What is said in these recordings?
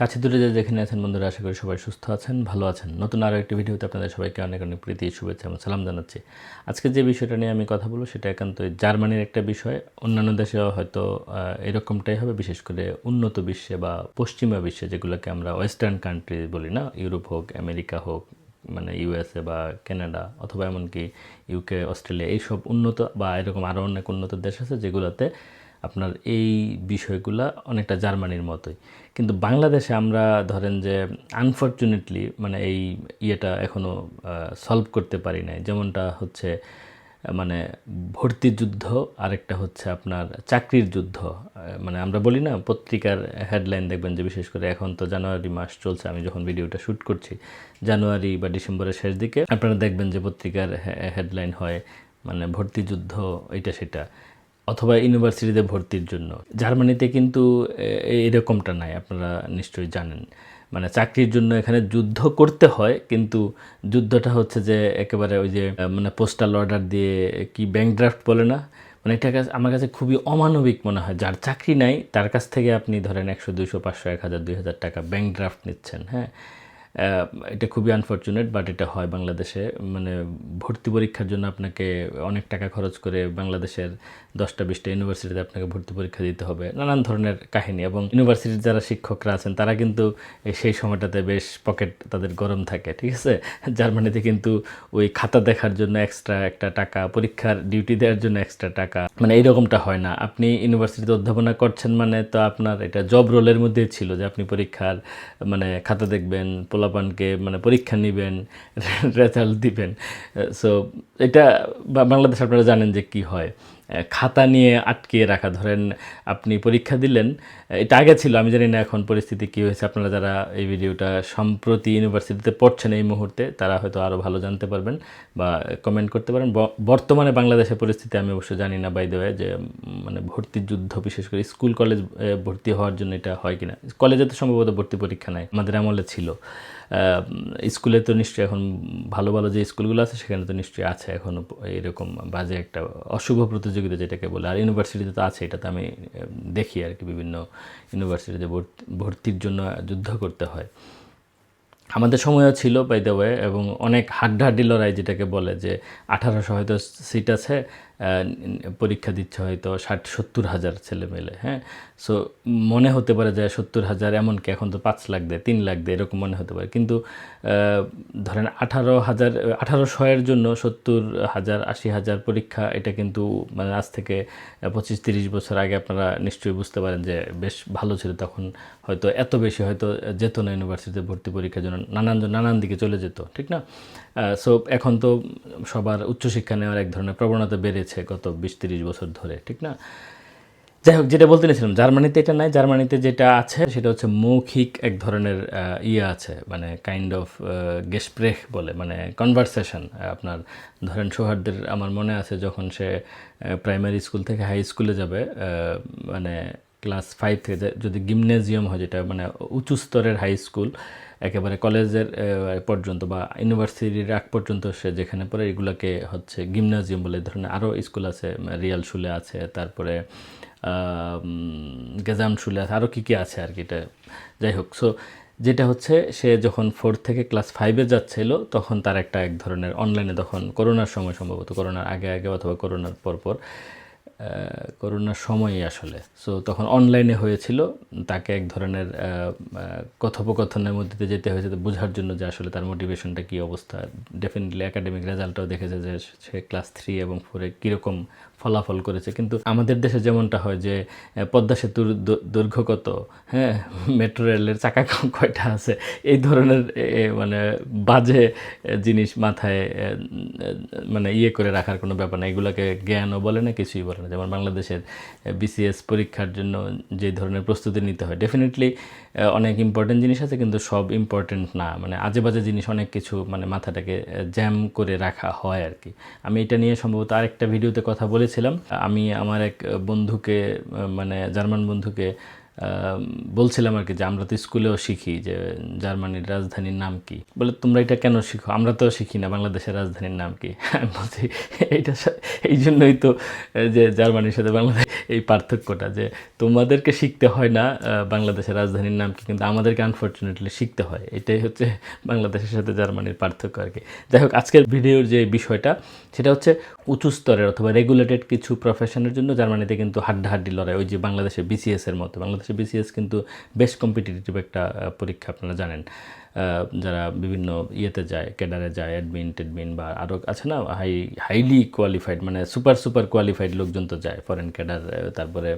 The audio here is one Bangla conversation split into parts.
কাছে দূরে যে যেখানে আছেন বন্ধুরা, আশা করি সবাই সুস্থ আছেন, ভালো আছেন। নতুন আরও একটি ভিডিওতে আপনাদের সবাইকে অনেক অনেক প্রীতি, শুভেচ্ছা এবং সালাম জানাচ্ছি। আজকে যে বিষয়টা নিয়ে আমি কথা বলব সেটা একান্তই জার্মানির একটা বিষয়। অন্যান্য দেশে হয়তো এরকমটাই হবে, বিশেষ করে উন্নত বিশ্বে বা পশ্চিমা বিশ্বে, যেগুলোকে আমরা ওয়েস্টার্ন কান্ট্রি বলি না, ইউরোপ হোক, আমেরিকা হোক মানে ইউএসএ বা কানাডা, অথবা এমনকি ইউকে অস্ট্রেলিয়া, এইসব উন্নত বা এরকম আরও অনেক উন্নত দেশ আছে যেগুলোতে আপনার এই বিষয়গুলা অনেকটা জার্মানির মতোই। কিন্তু বাংলাদেশে আমরা ধরেন যে আনফর্চুনেটলি মানে এই ইয়েটা এখনও সলভ করতে পারি নাই। যেমনটা হচ্ছে মানে ভর্তি যুদ্ধ, আরেকটা হচ্ছে আপনার চাকরির যুদ্ধ। মানে আমরা বলি না, পত্রিকার হেডলাইন দেখবেন যে বিশেষ করে এখন তো জানুয়ারি মাস চলছে, আমি যখন ভিডিওটা শ্যুট করছি, জানুয়ারি বা ডিসেম্বরের শেষ দিকে আপনারা দেখবেন যে পত্রিকার হেডলাইন হয় মানে ভর্তি যুদ্ধ, এটা সেটা। অথবা ইউনিভার্সিটিতে ভর্তির জন্য। জার্মানিতে কিন্তু এরকমটা নাই, আপনারা নিশ্চয়ই জানেন। মানে চাকরির জন্য এখানে যুদ্ধ করতে হয়, কিন্তু যুদ্ধটা হচ্ছে যে একেবারে ওই যে মানে পোস্টাল অর্ডার দিয়ে কি ব্যাংক ড্রাফট বলে না? মানে এটা কাছে, আমার কাছে খুবই অমানবিক মনে হয়। যার চাকরি নাই, তার কাছ থেকে আপনি ধরেন একশো, দুইশো, পাঁচশো, এক হাজার, দুই হাজার টাকা ব্যাংক ড্রাফট নিচ্ছেন হ্যাঁ? এটা খুবই আনফর্চুনেট বাট এটা হয় বাংলাদেশে। মানে ভর্তি পরীক্ষার জন্য আপনাকে অনেক টাকা খরচ করে বাংলাদেশের দশটা, বিশটা ইউনিভার্সিটিতে আপনাকে ভর্তি পরীক্ষা দিতে হবে। নানান ধরনের কাহিনী এবং ইউনিভার্সিটির যারা শিক্ষকরা আছেন, তারা কিন্তু সেই সময়টাতে বেশ পকেট তাদের গরম থাকে, ঠিক আছে? জার্মানিতে কিন্তু ওই খাতা দেখার জন্য এক্সট্রা একটা টাকা, পরীক্ষার ডিউটি দেওয়ার জন্য এক্সট্রা টাকা। মানে এইরকমটা হয় না। আপনি ইউনিভার্সিটিতে অধ্যাপনা করছেন মানে তো আপনার এটা জব রোলের মধ্যে ছিল যে আপনি পরীক্ষার মানে খাতা দেখবেন পোলাপানকে মানে পরীক্ষা নেবেন রেজাল্ট দিবেন। সো এটা বাংলাদেশ আপনারা জানেন যে কি হয়। খাতা নিয়ে আটকে রাখা, ধরেন আপনি পরীক্ষা দিলেন এটা আগে ছিল, আমি জানি না এখন পরিস্থিতি কী হয়েছে। আপনারা যারা এই ভিডিওটা সম্প্রতি ইউনিভার্সিটিতে পড়ছেন এই মুহূর্তে, তারা হয়তো আরও ভালো জানতে পারবেন বা কমেন্ট করতে পারেন। বর্তমানে বাংলাদেশের পরিস্থিতি আমি অবশ্য জানি না বাই দেওয়া যে মানে ভর্তির যুদ্ধ, বিশেষ করে স্কুল কলেজ ভর্তি হওয়ার জন্য এটা হয় কিনা। কলেজে তো সম্ভবত ভর্তি পরীক্ষা নাই, আমাদের আমলে ছিল। স্কুলে তো নিশ্চয়ই এখন ভালো ভালো যে স্কুলগুলো আছে, সেখানে তো নিশ্চয়ই আছে এখনও এরকম বাজে একটা অশুভ প্রতিযোগিতা যেটাকে বলে। আর ইউনিভার্সিটিতে তো আছে এটা তো আমি দেখি আর কি বিভিন্ন ইউনিভার্সিটিতে ভর্তি, ভর্তির জন্য যুদ্ধ করতে হয়। আমাদের সময়ও ছিল বাই দ্য ওয়ে এবং অনেক হাড্ডাহাড্ডি লড়াই যেটাকে বলে যে আঠারোশো হয়তো সিট আছে পরীক্ষা দিচ্ছে হয়তো ষাট, সত্তর হাজার ছেলে মেলে হ্যাঁ? সো মনে হতে পারে যে সত্তর হাজার এমনকি এখন তো পাঁচ লাখ দেয়, তিন লাখ দেয়, এরকম মনে হতে পারে। কিন্তু ধরেন আঠারো হাজার আঠারোশো এর জন্য সত্তর হাজার, আশি হাজার পরীক্ষা, এটা কিন্তু মানে আজ থেকে পঁচিশ, তিরিশ বছর আগে আপনারা নিশ্চয়ই বুঝতে পারেন যে বেশ ভালো ছিল। তখন হয়তো এত বেশি হয়তো যেত না ইউনিভার্সিটিতে ভর্তি পরীক্ষার জন্য নানান নানান দিকে চলে যেত, ঠিক না? সো এখন তো সবার উচ্চশিক্ষা নেওয়ার এক ধরনের প্রবণতা বেড়েছে। গত বিশ তিরিশ বছর ধরে, ঠিক না? যাই হোক, যেটা বলতে নিয়েছিলাম জার্মানিতে এটা নাই, জার্মানিতে যেটা আছে সেটা হচ্ছে মৌখিক এক ধরনের ইয়ে আছে মানে কাইন্ড অফ গেসপ্রেখ বলে মানে কনভারসেশন আপনার ধরেন সোহার্দের, আমার মনে আছে যখন সে প্রাইমারি স্কুল থেকে হাই স্কুলে যাবে মানে ক্লাস ফাইভ থেকে যদি গিমনেজিয়াম হয় যেটা মানে উঁচু স্তরের হাই স্কুল একেবারে কলেজের পর্যন্ত বা ইউনিভার্সিটির আগ পর্যন্ত সে যেখানে পড়ে এগুলোকে হচ্ছে গিমনাজিয়াম বলে ধরনের আরও স্কুল আছে রিয়াল শুলে আছে তারপরে গেজাম শুলে আছে আরও কী কী আছে আর কি এটা। যাই হোক সো যেটা হচ্ছে সে যখন ফোর থেকে ক্লাস ফাইভে যাচ্ছিল তখন তার একটা এক ধরনের অনলাইনে তখন করোনার সময় সম্ভবত করোনার আগে আগে অথবা করোনার পর পর আহ, করোনার সময়ই আসলে। সো তখন অনলাইনে হয়েছিল। তাকে এক ধরনের কথোপকথনের মধ্যে যেতে হয়েছে। তো বোঝার জন্য যে আসলে তার মোটিভেশনটা কী অবস্থা। ডেফিনেটলি একাডেমিক রেজাল্টটাও দেখেছে যে সে ক্লাস থ্রি এবং ফোরে কীরকম ফলাফল করেছে। কিন্তু আমাদের দেশে যেমনটা হয় যে পদ্মা সেতুর দৈর্ঘ্য কত? হ্যাঁ মেট্রো রেলের চাকা কয়টা আছে? এই ধরনের মানে বাজে জিনিস মাথায় মানে ইয়ে করে রাখার কোনো ব্যাপার না। এগুলোকে জ্ঞানও বলে না, কিছুই বলে না। যেমন বাংলাদেশের বিসিএস পরীক্ষার জন্য যে ধরনের প্রস্তুতি নিতে হয়। ডেফিনেটলি অনেক ইম্পর্টেন্ট জিনিস আছে, কিন্তু সব ইম্পর্টেন্ট না। মানে আজে বাজে জিনিস অনেক কিছু মানে মাথাটাকে জ্যাম করে রাখা হয় আর কি। আমি এটা নিয়ে সম্ভবত আরেকটা ভিডিওতে কথা বলেছিলাম। আমি আমার এক বন্ধুকে মানে জার্মান বন্ধুকে বলছিলাম আর কি যে আমরা তো স্কুলেও শিখি যে জার্মানির রাজধানীর নাম কি। বলে, তোমরা এটা কেন শিখো? আমরা তো শিখি না, বাংলাদেশের রাজধানীর নাম কি? বলছি, এইটা এই জন্যই তো যে জার্মানির সাথে বাংলাদেশ, এই পার্থক্যটা যে তোমাদেরকে শিখতে হয় না বাংলাদেশের রাজধানীর নাম কি, কিন্তু আমাদেরকে আনফর্চুনেটলি শিখতে হয়। এটাই হচ্ছে বাংলাদেশের সাথে জার্মানির পার্থক্য আর কি। যাই হোক, আজকের ভিডিওর যে বিষয়টা, সেটা হচ্ছে উঁচু স্তরের অথবা রেগুলেটেড কিছু প্রফেশনের জন্য জার্মানিতে কিন্তু হাড্ডাহাড্ডি লড়াই, ওই যে বাংলাদেশের বিসিএস এর মতো বাংলাদেশের বিসিএস কিন্তু বেশ কম্পিটিটিভ একটা পরীক্ষা আপনারা জানেন। যারা বিভিন্ন ইয়েতে যায়, ক্যাডারে যায় অ্যাডমিন টেডমিন বা আরও আছে না হাই হাইলি কোয়ালিফাইড মানে সুপার সুপার কোয়ালিফাইড লোকজন তো যায় ফরেন ক্যাডার, তারপরে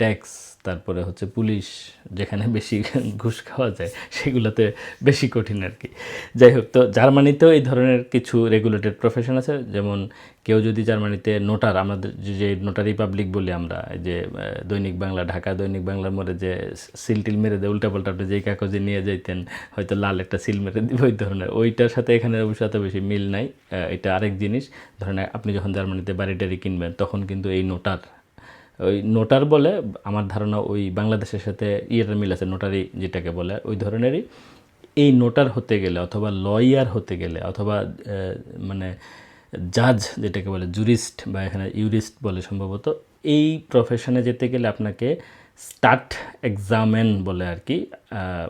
ট্যাক্স তারপরে হচ্ছে পুলিশ যেখানে বেশি ঘুষ খাওয়া যায়, সেগুলোতে বেশি কঠিন আর কি। যাই হোক, তো জার্মানিতেও এই ধরনের কিছু রেগুলেটেড প্রফেশন আছে। যেমন কেউ যদি জার্মানিতে নোটার আমাদের যে- নোটারি পাবলিক বলি আমরা যে দৈনিক বাংলা, ঢাকা দৈনিক বাংলার মধ্যে যে সিল টিল মেরে দেয় উল্টাপাল্টা আপনি যেই কাগজে নিয়ে যাইতেন, হয়তো লাল একটা সিল মেরে দিব ওই ধরনের। ওইটার সাথে এখানে অবশ্য এত বেশি মিল নাই। এটা আরেক জিনিস। ধরেন আপনি যখন জার্মানিতে বাড়ি টাড়ি কিনবেন, তখন কিন্তু এই নোটার ওই নোটার বলে, আমার ধারণা ওই বাংলাদেশের সাথে ইয়ের মিল আছে নোটারি যেটাকে বলে, ওই ধরনেরই। এই নোটার হতে গেলে অথবা লয়ার হতে গেলে অথবা মানে জাজ যেটাকে বলে জুরিস্ট বা এখানে ইউরিস্ট বলে সম্ভবত, এই প্রফেশনে যেতে গেলে আপনাকে স্টার্ট এক্সামেন বলে আর কি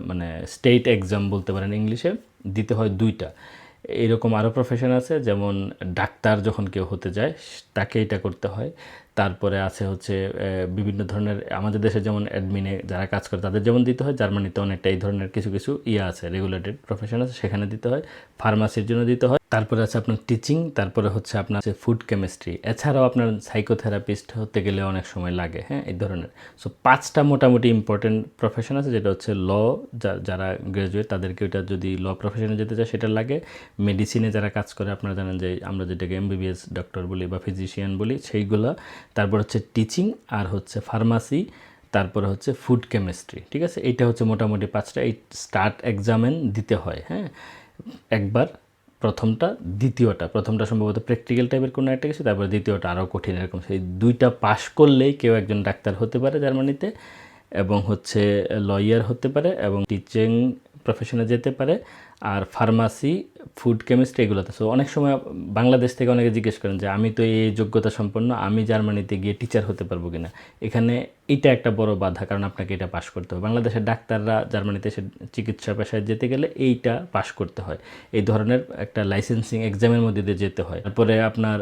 মানে স্টেট এক্সাম বলতে পারেন ইংলিশে, দিতে হয় দুইটা। এরকম আরও প্রফেশন আছে, যেমন ডাক্তার যখন কেউ হতে যায়, তাকে এটা করতে হয়। তারপরে আছে হচ্ছে বিভিন্ন ধরনের, আমাদের দেশে যেমন অ্যাডমিনে যারা কাজ করে তাদের যেমন দিতে হয়, জার্মানিতে অনেকটা এই ধরনের কিছু কিছু ইয়ে আছে রেগুলেটেড প্রফেশন আছে, সেখানে দিতে হয় ফার্মাসির জন্য দিতে হয়। তারপরে আছে আপনার টিচিং তারপরে হচ্ছে আপনার ফুড কেমিস্ট্রি এছাড়াও আপনার সাইকোথেরাপিস্ট হতে গেলে অনেক সময় লাগে হ্যাঁ এই ধরনের। সো পাঁচটা মোটামুটি ইম্পর্টেন্ট প্রফেশন আছে, যেটা হচ্ছে ল যারা গ্রাজুয়েট তাদেরকে ওইটা যদি ল প্রফেশনে যেতে চায়, সেটা লাগে। মেডিসিনে যারা কাজ করে, আপনারা জানেন যে আমরা যেটাকে এমবিবিএস ডক্টর বলি বা ফিজিশিয়ান বলি, সেইগুলো তারপর হচ্ছে টিচিং আর হচ্ছে ফার্মাসি তারপরে হচ্ছে ফুড কেমিস্ট্রি ঠিক আছে? এইটা হচ্ছে মোটামুটি পাঁচটা, এই স্টার্ট এক্সামেন দিতে হয় হ্যাঁ? একবার প্রথমটা, দ্বিতীয়টা, প্রথমটা সম্ভবত প্র্যাকটিক্যাল টাইপের কোনো একটা কিছু, তারপরে দ্বিতীয়টা আরও কঠিন এরকম। সেই দুইটা পাশ করলেই কেউ একজন ডাক্তার হতে পারে জার্মানিতে এবং হচ্ছে লয়ার হতে পারে এবং টিচিং প্রফেশনে যেতে পারে। আর ফার্মাসি ফুড কেমিস্ট্রি এগুলোতে। সো অনেক সময় বাংলাদেশ থেকে অনেকে জিজ্ঞেস করেন যে, আমি তো এই যোগ্যতা সম্পন্ন, আমি জার্মানিতে গিয়ে টিচার হতে পারব কিনা? এখানে এটা একটা বড় বাধা, কারণ আপনাকে এটা পাশ করতে হবে। বাংলাদেশের ডাক্তাররা জার্মানিতে এসে চিকিৎসা পেশায় যেতে গেলে এইটা পাশ করতে হয়। এই ধরনের একটা লাইসেন্সিং এক্সামের মধ্যে দিয়ে যেতে হয়। তারপরে আপনার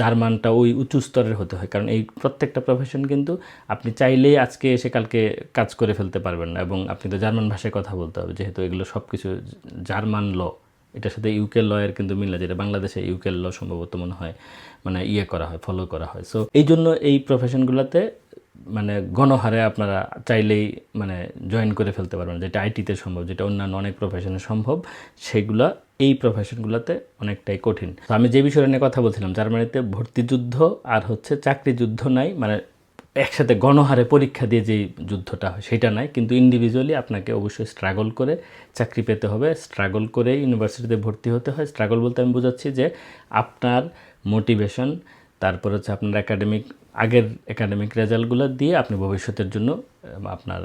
জার্মানটা ওই উঁচু স্তরের হতে হয়। কারণ এই প্রত্যেকটা প্রফেশন কিন্তু আপনি চাইলেই আজকে এসে কালকে কাজ করে ফেলতে পারবেন না এবং আপনি তো জার্মান ভাষায় কথা বলতে হবে, যেহেতু এগুলো সব কিছু জার্মান ল, এটার সাথে ইউকে লয়ের কিন্তু মিল না যেটা বাংলাদেশে ইউকে ল সম্ভবত মনে হয় মানে ইয়ে করা হয় ফলো করা হয়। সো এই জন্য এই প্রফেশনগুলোতে মানে গণহারে আপনারা চাইলেই মানে জয়েন করে ফেলতে পারবেন, যেটা আইটিতে সম্ভব, যেটা অন্যান্য অনেক প্রফেশনে সম্ভব, সেগুলা, এই প্রফেশনগুলোতে অনেকটাই কঠিন। তো আমি যে বিষয়টা নিয়ে কথা বলছিলাম, জার্মানিতে ভর্তি যুদ্ধ আর হচ্ছে চাকরি যুদ্ধ নাই মানে একসাথে গণহারে পরীক্ষা দিয়ে যেই যুদ্ধটা হয়, সেটা নাই। কিন্তু ইন্ডিভিজুয়ালি আপনাকে অবশ্যই স্ট্রাগল করে চাকরি পেতে হবে স্ট্রাগল করে ইউনিভার্সিটিতে ভর্তি হতে হয়। স্ট্রাগল বলতে আমি বোঝাচ্ছি যে আপনার মোটিভেশন তারপর হচ্ছে আপনার একাডেমিক আগের একাডেমিক রেজাল্টগুলো দিয়ে আপনি ভবিষ্যতের জন্য আপনার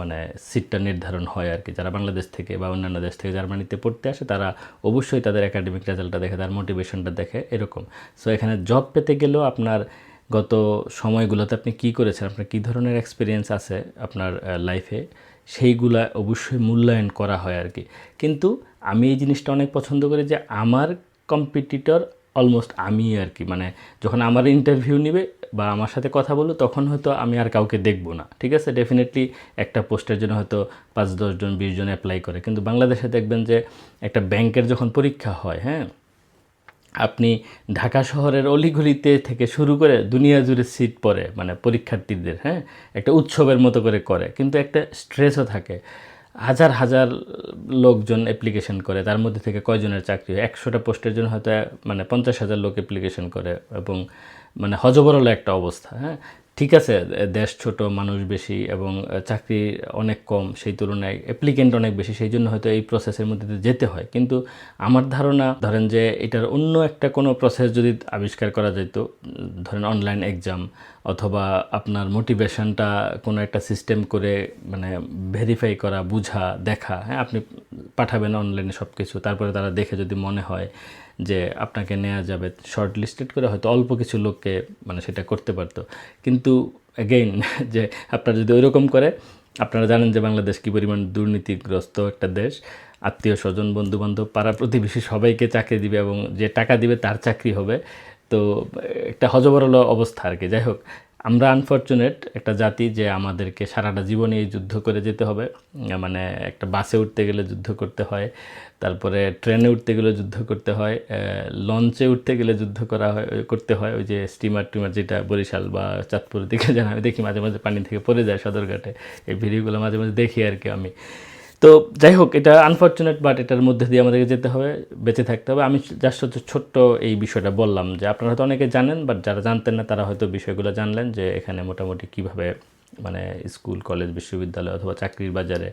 মানে সিটটা নির্ধারণ হয় আর কি। যারা বাংলাদেশ থেকে বা অন্যান্য দেশ থেকে জার্মানিতে পড়তে আসে, তারা অবশ্যই তাদের একাডেমিক রেজাল্টটা দেখে, তার মোটিভেশনটা দেখে, এরকম। সো এখানে জব পেতে গেলেও আপনার গত সময়গুলোতে আপনি কি করেছেন? আপনার কী ধরনের এক্সপিরিয়েন্স আছে আপনার লাইফে সেইগুলা অবশ্যই মূল্যায়ন করা হয় আর কি কিন্তু আমি এই জিনিসটা অনেক পছন্দ করি যে আমার কম্পিটিটর অলমোস্ট আমি আর কি মানে যখন আমার ইন্টারভিউ নেবে বা আমার সাথে কথা বলব, তখন হয়তো আমি আর কাউকে দেখব না। ঠিক আছে? ডেফিনেটলি একটা পোস্টের জন্য হয়তো পাঁচ দশজন বিশ জন অ্যাপ্লাই করে। কিন্তু বাংলাদেশে দেখবেন যে একটা ব্যাংকের যখন পরীক্ষা হয় হ্যাঁ? আপনি ঢাকা শহরের অলিগুলিতে থেকে শুরু করে দুনিয়া জুড়ে সিট পড়ে মানে পরীক্ষার্থীদের হ্যাঁ? একটা উৎসবের মতো করে করে, কিন্তু একটা স্ট্রেসও থাকে। হাজার হাজার লোকজন অ্যাপ্লিকেশন করে, তার মধ্যে থেকে কয়জনের চাকরি হয়? একশোটা পোস্টের জন্য হয়তো মানে পঞ্চাশ হাজার লোক অ্যাপ্লিকেশন করে এবং মানে হজবরল একটা অবস্থা হ্যাঁ? ঠিক আছে, দেশ ছোট, মানুষ বেশি এবং চাকরি অনেক কম সেই তুলনায় অ্যাপ্লিকেন্ট অনেক বেশি, সেই জন্য হয়তো এই প্রসেসের মধ্যে যেতে হয়। কিন্তু আমার ধারণা, ধরেন যে এটার অন্য একটা কোনো প্রসেস যদি আবিষ্কার করা যেত, ধরেন অনলাইন এক্সাম অথবা আপনার মোটিভেশনটা কোনো একটা সিস্টেম করে মানে ভেরিফাই করা, বুঝা, দেখা হ্যাঁ আপনি পাঠাবেন অনলাইনে সব কিছু তারপরে তারা দেখে যদি মনে হয় যে আপনাকে নেওয়া যাবে শর্ট লিস্টেড করে হয়তো অল্প কিছু লোককে মানে সেটা করতে পারতো। কিন্তু অ্যাগেইন যে আপনারা যদি ওইরকম করে, আপনারা জানেন যে বাংলাদেশ কী পরিমাণ দুর্নীতিগ্রস্ত একটা দেশ। আত্মীয় স্বজন, বন্ধুবান্ধব, পাড়া প্রতিবেশী সবাইকে চাকরি দিবে এবং যে টাকা দিবে তার চাকরি হবে। তো একটা হজবরল অবস্থা আর কি। যাই হোক আমরা আনফর্চুনেট একটা জাতি যে আমাদেরকে সারাটা জীবনে এই যুদ্ধ করে যেতে হবে। মানে একটা বাসে উঠতে গেলে যুদ্ধ করতে হয়, তারপরে ট্রেনে উঠতে গেলে যুদ্ধ করতে হয় লঞ্চে উঠতে গেলে যুদ্ধ করা হয় করতে হয়। ওই যে স্টিমার টিমার যেটা বরিশাল বা চাঁদপুর দিকে, যেন আমি দেখি মাঝে মাঝে পানি থেকে পড়ে যায় সদরঘাটে, এই ভিডিওগুলো মাঝে মাঝে দেখি আর কি আমি। তো যাই হোক, এটা আনফর্চুনেট বাট এটার মধ্যে দিয়ে আমাদেরকে যেতে হবে, বেঁচে থাকতে হবে। আমি জাস্ট হচ্ছে ছোট্ট এই বিষয়টা বললাম যে, আপনারা হয়তো অনেকে জানেন বাট যারা জানতেন না, তারা হয়তো বিষয়গুলো জানলেন যে, এখানে মোটামুটি কীভাবে মানে স্কুল, কলেজ, বিশ্ববিদ্যালয় অথবা চাকরির বাজারে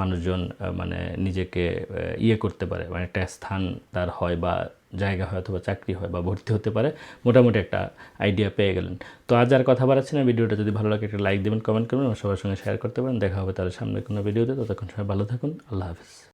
মানুষজন মানে নিজেকে ইয়ে করতে পারে মানে একটা স্থান তার হয় বা জায়গা হয় অথবা চাকরি হয় বা ভর্তি হতে পারে, মোটামুটি একটা আইডিয়া পেয়ে গেলেন। তো আজ আর কথা বাড়াচ্ছি না, ভিডিওটা যদি ভালো লাগে একটা লাইক দেবেন কমেন্ট করবেন, সবার সঙ্গে শেয়ার করতে পারেন। দেখা হবে তাহলে সামনে কোনো ভিডিওতে, ততক্ষণ সবাই ভালো থাকুন, আল্লাহ হাফিজ।